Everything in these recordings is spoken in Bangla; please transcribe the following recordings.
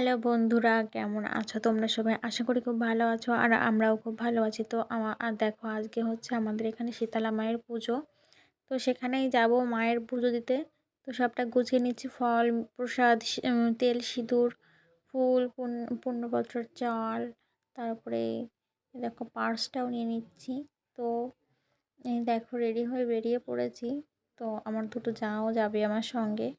হ্যালো বন্ধুরা, কেমন আছো তোমরা সবাই? আশা করি খুব ভালো আছো আর আমরাও খুব ভালো আছি। তো আমা- আর দেখো আজকে হচ্ছে আমাদের এখানে শীতলা মায়ের পুজো। তো সেখানেই যাব মায়ের পুজো দিতে। তো সবটা গুছিয়ে নিচ্ছি। ফল, প্রসাদ তেল, সিঁদুর, ফুল পূর্ণ- পূর্ণপত্রের চাল, তারপরে দেখো পার্সটাও নিয়ে নিচ্ছি। তো দেখো রেডি হয়ে বেরিয়ে পড়েছি। তো আমার দুটো যাও যাবে আমার সঙ্গে।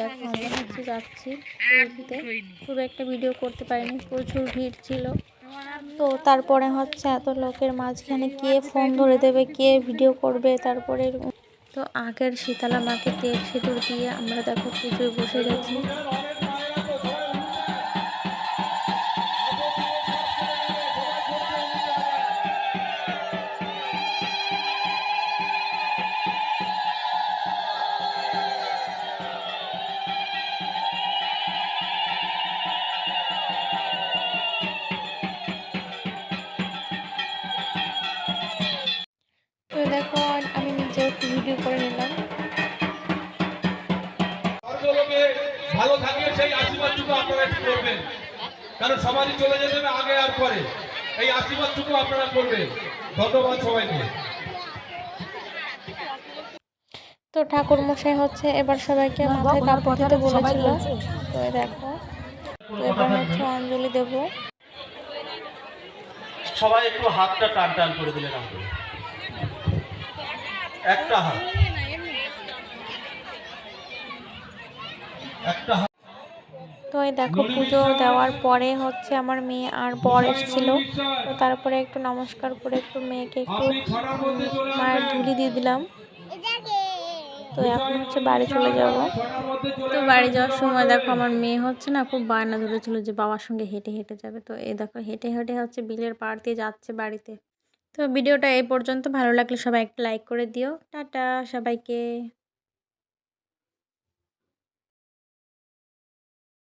দেখো আমরা হচ্ছে যাচ্ছি পুরীতে। খুব একটা ভিডিও করতে পারিনি, প্রচুর ভিড় ছিল। তো তারপরে হচ্ছে এত লোকের মাঝখানে কে ফোন ধরে দেবে, কে ভিডিও করবে, তারপরে তো আগের শীতলা মাকে তেল সিঁদুর দিয়ে আমরা দেখো পুজোয় বসে গেছি। তো দেখো আমি নিজে একটু ভিডিও করে নিলাম। ভালো থাকে সেই আশীর্বাদটুকু আপনারা একটু করবেন। কারণ সমাজই চলে যেতে হবে আগে আর পরে। এই আশীর্বাদটুকু আপনারা করবেন। ধন্যবাদ সবাইকে। তো ঠাকুর মশাই হচ্ছে এবার সবাইকে মাথায় কাপড় দিতে বলেছিল। তো দেখো তো এবার হচ্ছে অঞ্জলি দেবো। সবাই একটু হাতটা টান টান করে দিলেন আমাকে একটা হাত। একটা হাত। তো এই দেখো পুজো দেওয়ার পরে হচ্ছে আমার মেয়ে আর বর এসেছিল। তো তারপরে একটু নমস্কার করে একটু মেয়েকে একটু মায়ের ধুলি দিয়ে দিলাম। তো এখন হচ্ছে বাড়ি চলে যাব। তো বাড়ি যাওয়ার সময় দেখো আমার মেয়ে হচ্ছে না খুব বায়না ধরেছিল যে বাবার সঙ্গে হেঁটে হেঁটে যাবে। তো এই দেখো হেঁটে হেঁটে হচ্ছে বিলের পাড় দিয়ে যাচ্ছে বাড়িতে। তো ভিডিওটা এই পর্যন্ত। ভালো লাগলে সবাই একটা লাইক করে দিও। টাটা সবাইকে।